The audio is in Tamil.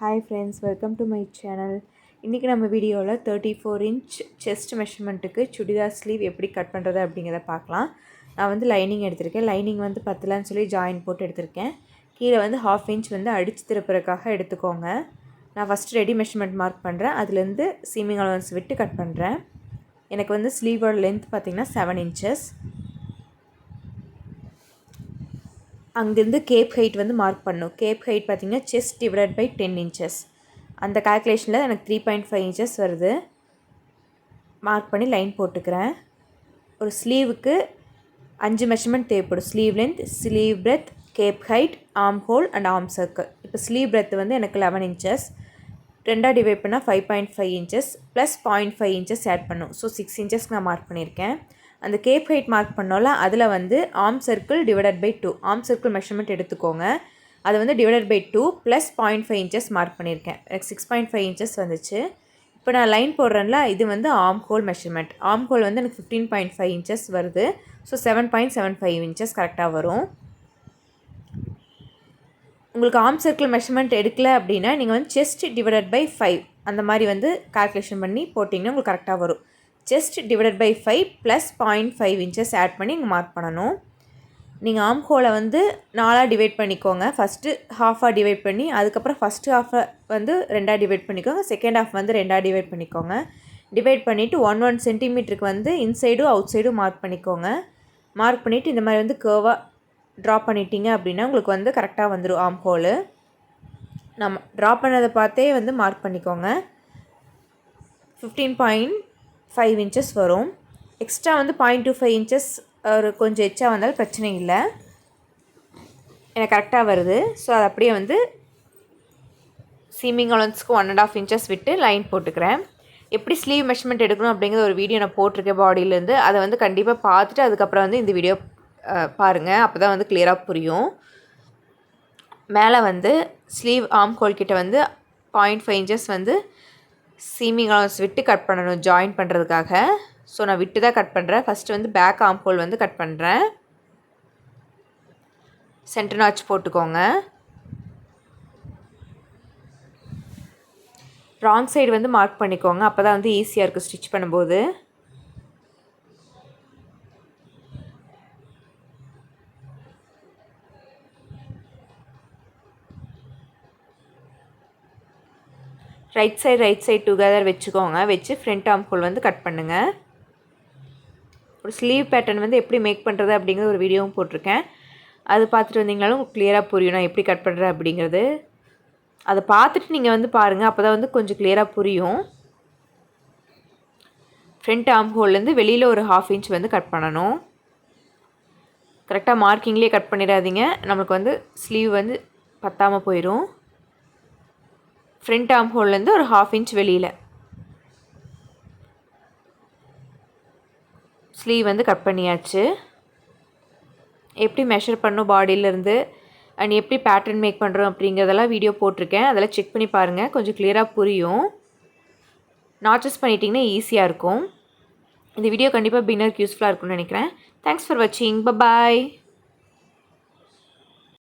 Hi friends welcome to my channel இன்றைக்கி நம்ம வீடியோவில் தேர்ட்டி ஃபோர் இன்ச் செஸ்ட் மெஷர்மெண்ட்டுக்கு சுடிதார் ஸ்லீவ் எப்படி கட் பண்ணுறது அப்படிங்கிறத பார்க்கலாம். நான் வந்து லைனிங் எடுத்திருக்கேன். லைனிங் வந்து பத்தலான்னு சொல்லி ஜாயின் போட்டு எடுத்திருக்கேன். கீழே வந்து ஹாஃப் இன்ச் வந்து அடித்து திருப்புறதுக்காக எடுத்துக்கோங்க. நான் ஃபஸ்ட்டு ரெடி மெஷர்மெண்ட் மார்க் பண்ணுறேன் அதுலேருந்து சீமிங் அலவன்ஸ் விட்டு கட் பண்ணுறேன் எனக்கு வந்து ஸ்லீவோட லென்த் பார்த்திங்கன்னா செவன் இன்ச்சஸ் அங்கேருந்து கேப் ஹைட் வந்து மார்க் பண்ணும். கேப் ஹைட் பார்த்திங்கன்னா chest divide by ten inches. அந்த கால்குலேஷனில் எனக்கு த்ரீ பாயிண்ட் ஃபைவ் இன்ச்சஸ் வருது. மார்க் பண்ணி லைன் போட்டுக்கிறேன். ஒரு ஸ்லீவுக்கு அஞ்சு மெஷர்மெண்ட் தேவைப்படும். Sleeve length sleeve breadth cap height arm hole and arm circle இப்போ ஸ்லீவ் பிரெத் வந்து எனக்கு லெவன் இன்ச்சஸ் ரெண்டாக டிவைட் பண்ணால் five point five inches plus point five inches add பண்ணும். ஸோ சிக்ஸ் இன்ச்சஸ்க்கு நான் மார்க் பண்ணியிருக்கேன். அந்த கேப் ஹைட் மார்க் பண்ணோம்ல அதில் வந்து arm circle divided by two arm circle measurement எடுத்துக்கோங்க. அது வந்து divided by two plus point five inches mark பண்ணியிருக்கேன். எனக்கு சிக்ஸ் பாயிண்ட் ஃபைவ் இன்ச்சஸ் வந்துச்சு. இப்போ நான் லைன் போடுறேன்ல இது வந்து ஆம் ஹோல் மெஷர்மெண்ட் ஆம் ஹோல் வந்து எனக்கு ஃபிஃப்டீன் பாயிண்ட் ஃபைவ் இன்ச்சஸ் வருது. So seven point seven five inches கரெக்டாக வரும். உங்களுக்கு ஆம் சர்க்கிள் மெஷர்மெண்ட் எடுக்கல அப்படின்னா நீங்கள் வந்து செஸ்ட் டிவைடட் பை ஃபைவ் அந்த மாதிரி வந்து கால்குலேஷன் பண்ணி போட்டிங்கன்னா உங்களுக்கு கரெக்டாக வரும். Chest divided by five plus point five inches add பண்ணி இங்கே மார்க் பண்ணணும். நீங்கள் ஆம் ஹோலை வந்து நாலாக டிவைட் பண்ணிக்கோங்க. ஃபஸ்ட்டு ஹாஃபாக டிவைட் பண்ணி அதுக்கப்புறம் ஃபஸ்ட்டு ஹாஃபை வந்து ரெண்டாக டிவைட் பண்ணிக்கோங்க. செகண்ட் ஹாஃப் வந்து ரெண்டாக டிவைட் பண்ணிக்கோங்க. டிவைட் பண்ணிவிட்டு ஒன் ஒன் சென்டிமீட்டருக்கு வந்து இன்சைடும் அவுட் சைடும் மார்க் பண்ணிக்கோங்க. மார்க் பண்ணிவிட்டு இந்த மாதிரி வந்து கேர்வாக ட்ரா பண்ணிட்டீங்க அப்படின்னா உங்களுக்கு வந்து கரெக்டாக வந்துடும் ஆம் ஹோலு நம்ம ட்ரா பண்ணதை பார்த்தே வந்து மார்க் பண்ணிக்கோங்க. ஃபிஃப்டீன் பாயிண்ட் ஃபைவ் இன்ச்சஸ் வரும். எக்ஸ்ட்ரா வந்து பாயிண்ட் டூ ஃபைவ் இன்ச்சஸ் ஒரு கொஞ்சம் எச்சா வந்தாலும் பிரச்சனை இல்லை. எனக்கு கரெக்டாக வருது. ஸோ அது அப்படியே வந்து சீமிங் அலன்ஸ்க்கு ஒன் அண்ட் ஆஃப் இன்ச்சஸ் விட்டு லைன் போட்டுக்கிறேன். எப்படி ஸ்லீவ் மெஷர்மெண்ட் எடுக்கணும் அப்படிங்கிற ஒரு வீடியோ நான் போட்டிருக்கேன் பாடியிலேருந்து அதை வந்து கண்டிப்பாக பார்த்துட்டு அதுக்கப்புறம் வந்து இந்த வீடியோ பாருங்கள் அப்போ தான் வந்து கிளியராக புரியும். மேலே வந்து ஸ்லீவ் ஆம் கோல் கிட்ட வந்து பாயிண்ட் ஃபைவ் இன்ச்சஸ் வந்து சீமிங் அலவன்ஸ் விட்டு கட் பண்ணணும் ஜாயின் பண்ணுறதுக்காக ஸோ நான் விட்டு தான் கட் பண்ணுறேன் ஃபஸ்ட்டு வந்து பேக் ஆர்ம் வந்து கட் பண்ணுறேன் சென்டர் நாச் போட்டுக்கோங்க. ராங் சைடு வந்து மார்க் பண்ணிக்கோங்க. அப்போ தான் வந்து ஈஸியாக இருக்கும் ஸ்டிச் பண்ணும்போது. Right side right side together வச்சுக்கோங்க. வச்சு ஃப்ரண்ட் ஆம் ஹோல் வந்து கட் பண்ணுங்கள் ஒரு ஸ்லீவ் பேட்டர்ன் வந்து எப்படி மேக் பண்ணுறது அப்படிங்கிற ஒரு வீடியோவும் போட்டிருக்கேன். அது பார்த்துட்டு வந்தீங்கனாலும் உங்களுக்கு கிளியராக புரியும். நான் எப்படி கட் பண்ணுறேன் அப்படிங்கிறது. அதை பார்த்துட்டு நீங்கள் வந்து பாருங்கள் அப்போ தான் வந்து கொஞ்சம் கிளியராக புரியும். ஃப்ரண்ட் ஆம் ஹோல்லேருந்து வெளியில் ஒரு ஹாஃப் இன்ச் வந்து கட் பண்ணணும். கரெக்டாக மார்க்கிங்லேயே கட் பண்ணிடாதீங்க. நம்மளுக்கு வந்து ஸ்லீவ் வந்து பத்தாமல் போயிடும் ஃப்ரண்ட் ஆர்ம் ஹோல்லேருந்து ஒரு ஹாஃப் இன்ச் வெளியில். ஸ்லீவ் வந்து கட் பண்ணியாச்சு. எப்படி மெஷர் பண்ணும் பாடியிலேருந்து அண்ட் எப்படி பேட்டர்ன் மேக் பண்ணுறோம் அப்படிங்கிறதெல்லாம் வீடியோ போட்டிருக்கேன். அதெல்லாம் செக் பண்ணி பாருங்கள் கொஞ்சம் கிளியராக புரியும். நாச்சஸ் பண்ணிட்டிங்கன்னா ஈஸியாக இருக்கும். இந்த வீடியோ கண்டிப்பாக பின்னருக்கு யூஸ்ஃபுல்லாக இருக்கும்னு நினைக்கிறேன். தேங்க்ஸ் ஃபார் வாட்சிங் பாய்